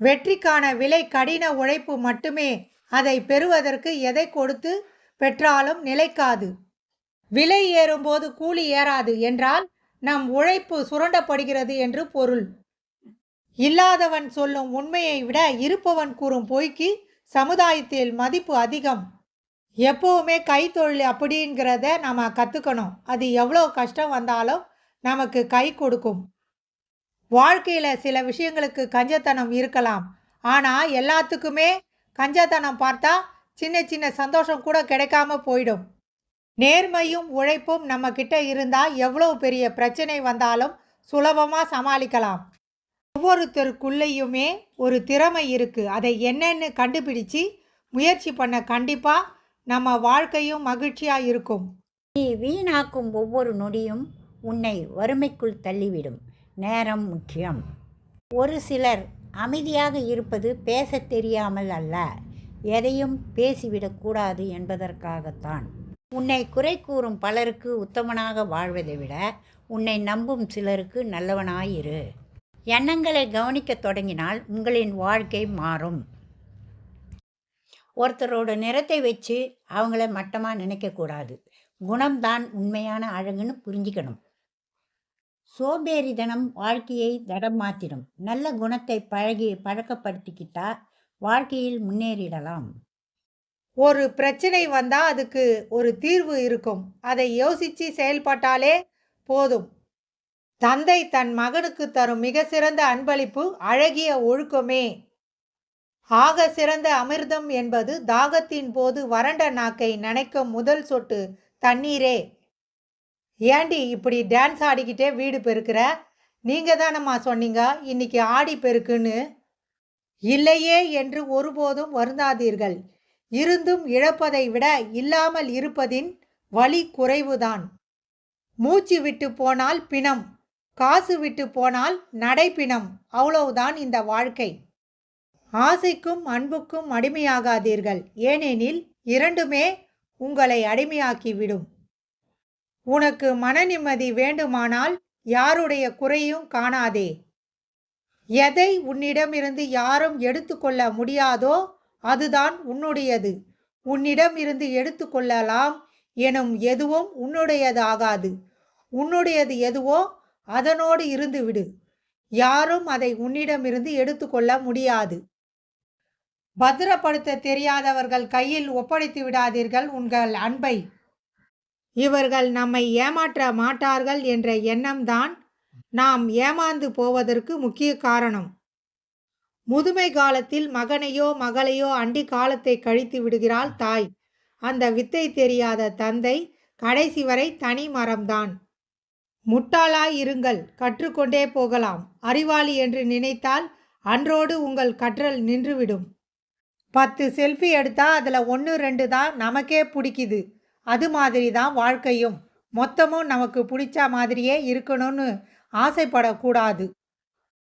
வெற்றிக்கான விலை கடின உழைப்பு மட்டுமே. அதை பெறுவதற்கு எதை கொடுத்து பெற்றாலும் நிலைக்காது. விலை ஏறும்போது கூலி ஏறாது என்றால் நம் உழைப்பு சுரண்டப்படுகிறது என்று பொருள். இல்லாதவன் சொல்லும் உண்மையை விட இருப்பவன் கூறும் பொய்க்கு சமுதாயத்தில் மதிப்பு அதிகம். எப்போவுமே கைத்தொழில் அப்படிங்கிறத நம்ம கற்றுக்கணும் அது எவ்வளோ கஷ்டம் வந்தாலும் நமக்கு கை கொடுக்கும். வாழ்க்கையில் சில விஷயங்களுக்கு கஞ்சத்தனம் இருக்கலாம். ஆனால் எல்லாத்துக்குமே கஞ்சத்தனம் பார்த்தா சின்ன சின்ன சந்தோஷம் கூட கிடைக்காம போயிடும். நேர்மையும் உழைப்பும் நம்ம கிட்ட இருந்தால் எவ்வளோ பெரிய பிரச்சனை வந்தாலும் சுலபமாக சமாளிக்கலாம். ஒவ்வொருத்தருக்குள்ளேயுமே ஒரு திறமை இருக்குது அதை என்னென்னு கண்டுபிடிச்சு முயற்சி பண்ண கண்டிப்பாக நம்ம வாழ்க்கையும் மகிழ்ச்சியாக இருக்கும். நீ வீணாக்கும் ஒவ்வொரு நொடியும் உன்னை வறுமைக்குள் தள்ளிவிடும். நேரம் முக்கியம். ஒரு சிலர் அமைதியாக இருப்பது பேசத் தெரியாமல் அல்ல எதையும் பேசிவிடக்கூடாது என்பதற்காகத்தான். உன்னை குறை கூறும் பலருக்கு உத்தமனாக வாழ்வதை விட உன்னை நம்பும் சிலருக்கு நல்லவனாயிரு. எண்ணங்களை கவனிக்கத் தொடங்கினால் உங்களின் வாழ்க்கை மாறும். ஒருத்தரோட நிறத்தை வச்சு அவங்கள மட்டமாக நினைக்கக்கூடாது குணம்தான் உண்மையான அழகுன்னு புரிஞ்சுக்கணும். சோம்பேறிதனம் வாழ்க்கையை தடம் நல்ல குணத்தை பழகி பழக்கப்படுத்திக்கிட்டா வாழ்க்கையில் முன்னேறிடலாம். ஒரு பிரச்சனை வந்தால் அதுக்கு ஒரு தீர்வு இருக்கும். அதை யோசித்து செயல்பட்டாலே போதும். தந்தை தன் மகனுக்கு தரும் மிக சிறந்த அன்பளிப்பு அழகிய ஒழுக்கமே. ஆக சிறந்த அமிர்தம் என்பது தாகத்தின் போது வறண்ட நாக்கை நனைக்கும் முதல் சொட்டு தண்ணீரே. ஏண்டி இப்படி டான்ஸ் ஆடிக்கிட்டே வீடு பெருக்கிற? நீங்கள் தானம்மா சொன்னீங்க இன்னைக்கு ஆடி பெருக்குன்னு. இல்லையே என்று ஒருபோதும் வருந்தாதீர்கள். இருந்தும் இழப்பதை விட இல்லாமல் இருப்பதின் வலி குறைவுதான். மூச்சு விட்டு போனால் பிணம் காசு விட்டு போனால் நடைப்பிணம் அவ்வளவுதான் இந்த வாழ்க்கை. ஆசைக்கும் அன்புக்கும் அடிமையாகாதீர்கள். ஏனெனில் இரண்டுமே உங்களை அடிமையாக்கிவிடும். உனக்கு மன நிம்மதி வேண்டுமானால் யாருடைய குறையும் காணாதே. எதை உன்னிடமிருந்து யாரும் எடுத்துக்கொள்ள முடியாதோ அதுதான் உன்னுடையது. உன்னிடம் இருந்து எடுத்துக்கொள்ளலாம் எனும் எதுவும் உன்னுடையது ஆகாது உன்னுடையது எதுவோ அதனோடு இருந்து விடு யாரும் அதை உன்னிடமிருந்து எடுத்துக்கொள்ள முடியாது. பத்திரப்படுத்த தெரியாதவர்கள் கையில் ஒப்படைத்து விடாதீர்கள் உங்கள் அன்பை. இவர்கள் நம்மை ஏமாற்ற மாட்டார்கள் என்ற எண்ணம்தான் நாம் ஏமாந்து போவதற்கு முக்கிய காரணம். முதுமை காலத்தில் மகனையோ மகளையோ அண்டி காலத்தை கழித்து விடுகிறாள் தாய். அந்த வித்தை தெரியாத தந்தை கடைசி வரை தனி மரம்தான். முட்டாளாய் இருங்கள் கற்றுக்கொண்டே போகலாம். அறிவாளி என்று நினைத்தால் அன்றோடு உங்கள் கற்றல் நின்றுவிடும். பத்து செல்ஃபி எடுத்தா அதில் ஒன்று ரெண்டு தான் நமக்கே பிடிக்குது. அது மாதிரி தான் வாழ்க்கையும். மொத்தமும் நமக்கு பிடிச்ச மாதிரியே இருக்கணும்னு ஆசைப்படக்கூடாது.